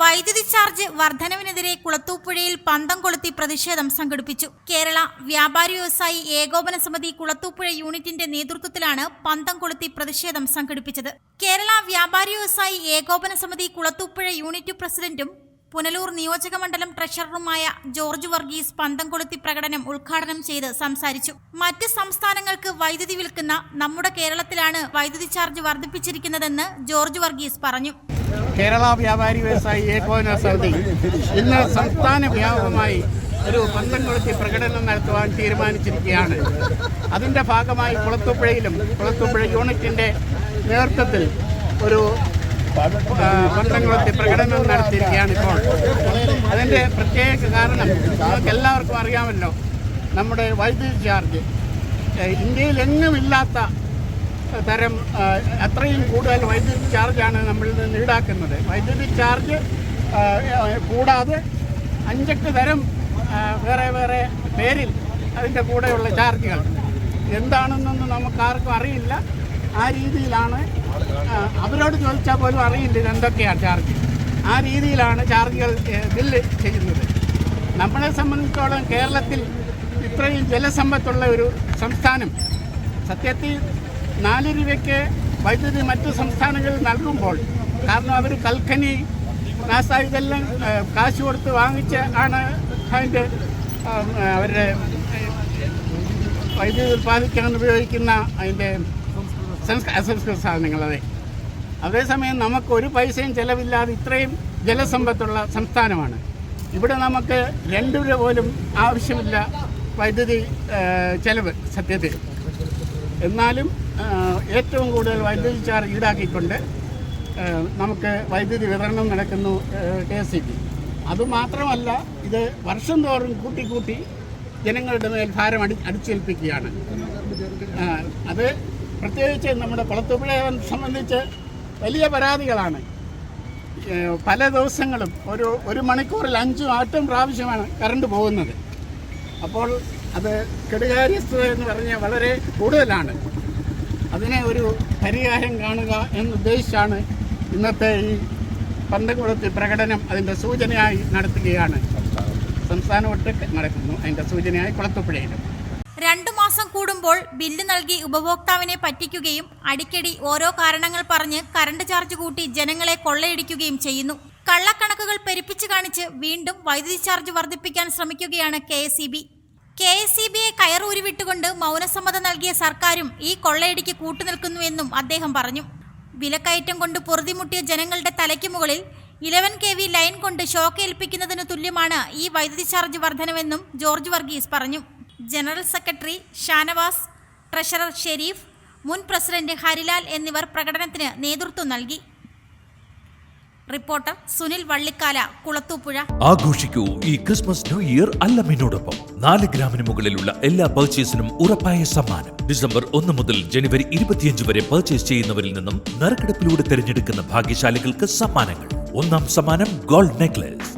വൈദ്യുതി ചാർജ് വർധനവിനെതിരെ കുളത്തൂപ്പുഴയിൽ പന്തം കൊളുത്തി പ്രതിഷേധം സംഘടിപ്പിച്ചു. കേരള വ്യാപാരി വ്യവസായി ഏകോപന സമിതി കുളത്തൂപ്പുഴ യൂണിറ്റിന്റെ നേതൃത്വത്തിലാണ് പന്തം കൊളുത്തി പ്രതിഷേധം സംഘടിപ്പിച്ചത്. കേരള വ്യാപാരി വ്യവസായി ഏകോപന സമിതി കുളത്തൂപ്പുഴ യൂണിറ്റ് പ്രസിഡന്റും പുനലൂർ നിയോജക മണ്ഡലം ട്രഷററുമായ ജോർജ് വർഗീസ് പന്തം കൊളുത്തി പ്രകടനം ഉദ്ഘാടനം ചെയ്ത് സംസാരിച്ചു. മറ്റ് സംസ്ഥാനങ്ങൾക്ക് വൈദ്യുതി വിൽക്കുന്ന നമ്മുടെ കേരളത്തിലാണ് വൈദ്യുതി ചാർജ് വർദ്ധിപ്പിച്ചിരിക്കുന്നതെന്ന് ജോർജ് വർഗീസ് പറഞ്ഞു. കേരള വ്യാപാരി വ്യവസായി ഏകോപന സമിതി ഇന്ന് സംസ്ഥാന വ്യാപകമായി ഒരു പന്തം കൊളുത്തി പ്രകടനം നടത്തുവാൻ തീരുമാനിച്ചിരിക്കുകയാണ്. അതിന്റെ ഭാഗമായി കുളത്തുപുഴയിലും കുളത്തുപുഴ യൂണിറ്റിന്റെ നേതൃത്വത്തിൽ ഒരു കൊളുത്തി പ്രകടനം നടത്തിയിരിക്കുകയാണ് ഇപ്പോൾ. അതിന്റെ പ്രത്യേക കാരണം നമുക്ക് എല്ലാവർക്കും അറിയാമല്ലോ നമ്മുടെ വൈദ്യുതി ചാർജ്. ഇന്ത്യയിൽ എങ്ങും ഇല്ലാത്ത തരം അത്രയും കൂടുതൽ വൈദ്യുതി ചാർജാണ് നമ്മൾ നിന്ന് ഈടാക്കുന്നത്. വൈദ്യുതി ചാർജ് കൂടാതെ അഞ്ചെട്ട് തരം വേറെ വേറെ പേരിൽ അതിന്റെ കൂടെയുള്ള ചാർജുകൾ. എന്താണെന്നൊന്നും നമുക്ക് ആർക്കും അറിയില്ല. ആ രീതിയിലാണ് അവരോട് ചോദിച്ചാൽ പോലും അറിയില്ല എന്തൊക്കെയാണ് ചാർജ് ആ രീതിയിലാണ് ചാർജുകൾ ബില്ല് ചെയ്യുന്നത്. നമ്മളെ സംബന്ധിച്ചോളം കേരളത്തിൽ ഇത്രയും ജലസമ്പത്തുള്ള ഒരു സംസ്ഥാനം സത്യത്തിൽ നാല് രൂപയ്ക്ക് വൈദ്യുതി മറ്റു സംസ്ഥാനങ്ങളിൽ നൽകുമ്പോൾ കാരണം അവർ കൽക്കനി നാസ ഇതെല്ലാം കാശ് കൊടുത്ത് വാങ്ങിച്ച് ആണ് അതിന്റെ അവരുടെ വൈദ്യുതി ഉൽപ്പാദിക്കാൻ ഉപയോഗിക്കുന്ന അതിന്റെ അസംസ്കൃത സാധനങ്ങൾ അതെ. അതേസമയം നമുക്ക് ഒരു പൈസയും ചിലവില്ലാതെ ഇത്രയും ജലസമ്പത്തുള്ള സംസ്ഥാനമാണ്. ഇവിടെ നമുക്ക് രണ്ട് രൂപ പോലും ആവശ്യമില്ല വൈദ്യുതി ചിലവ് സത്യത്തിൽ. എന്നാലും ഏറ്റവും കൂടുതൽ വൈദ്യുതി ചാർജ് ഈടാക്കിക്കൊണ്ട് നമുക്ക് വൈദ്യുതി വിതരണം നടക്കുന്നു കെ എസ് സി ബി. അതുമാത്രമല്ല ഇത് വർഷം തോറും കൂട്ടി കൂട്ടി ജനങ്ങളുടെ മേൽ ഭാരം അടി അടിച്ചേൽപ്പിക്കുകയാണ്. അത് പ്രത്യേകിച്ച് നമ്മുടെ കുളത്തുപുഴയെ സംബന്ധിച്ച് വലിയ പരാതികളാണ്. പല ദിവസങ്ങളും ഒരു ഒരു മണിക്കൂറിൽ അഞ്ചും ആട്ടും പ്രാവശ്യമാണ് കറണ്ട് പോകുന്നത്. അപ്പോൾ അത് കെടുകാര്യസ്ഥത എന്ന് പറഞ്ഞാൽ വളരെ കൂടുതലാണ്. അതിനെ ഒരു പരിഹാരം കാണുക എന്നുദ്ദേശിച്ചാണ് ഇന്നത്തെ ഈ പന്തകുളത്ത് പ്രകടനം അതിന്റെ സൂചനയായി നടത്തുകയാണ്. സംസ്ഥാനം ഒട്ടൊക്കെ നടക്കുന്നു. അതിന്റെ സൂചനയായി കുളത്തുപുഴയിലും രണ്ടു മാസം കൂടുമ്പോൾ ബില്ല് നൽകി ഉപഭോക്താവിനെ പറ്റിക്കുകയും അടിക്കടി ഓരോ കാരണങ്ങൾ പറഞ്ഞ് കറണ്ട് ചാർജ് കൂട്ടി ജനങ്ങളെ കൊള്ളയടിക്കുകയും ചെയ്യുന്നു. കള്ളക്കണക്കുകൾ പെരുപ്പിച്ചു കാണിച്ച് വീണ്ടും വൈദ്യുതി ചാർജ് വർദ്ധിപ്പിക്കാൻ ശ്രമിക്കുകയാണ് K S E B. K S E ബിയെ കയറൂരിവിട്ടുകൊണ്ട് മൗനസമ്മതം നൽകിയ സർക്കാരും ഈ കൊള്ളയടിക്ക് കൂട്ടുനിൽക്കുന്നുവെന്നും അദ്ദേഹം പറഞ്ഞു. വിലക്കയറ്റം കൊണ്ട് പൊറുതിമുട്ടിയ ജനങ്ങളുടെ തലയ്ക്ക് മുകളിൽ ഇലവൻ കെ വി ലൈൻ കൊണ്ട് ഷോക്ക് ഏൽപ്പിക്കുന്നതിന് തുല്യമാണ് ഈ വൈദ്യുതി ചാർജ് വർധനവെന്നും ജോർജ് വർഗീസ് പറഞ്ഞു. General secretary Shanavas treasurer Sharif മുൻ പ്രസിഡന്റ് ഹരിലാൽ എന്നിവർ പ്രകടനത്തിന് നേതൃത്വം നൽകി. റിപ്പോർട്ടർ സുനിൽ വള്ളിക്കാല കുളത്തൂപ്പുഴ. ആഘോഷിക്കൂ ഈ ക്രിസ്മസ് ന്യൂ ഇയർ അല്ലമ്മിനോടൊപ്പം നാല് ഗ്രാമിന് മുകളിലുള്ള എല്ലാ പർച്ചേസിനും ഉറപ്പായ സമ്മാനം. ഡിസംബർ ഒന്ന് മുതൽ ജനുവരി ഇരുപത്തിയഞ്ച് വരെ പർച്ചേസ് ചെയ്യുന്നവരിൽ നിന്നും നറുക്കെടുപ്പിലൂടെ തിരഞ്ഞെടുക്കുന്ന ഭാഗ്യശാലികൾക്ക് സമ്മാനങ്ങൾ. ഒന്നാം സമ്മാനം ഗോൾഡ് നെക്ലസ്.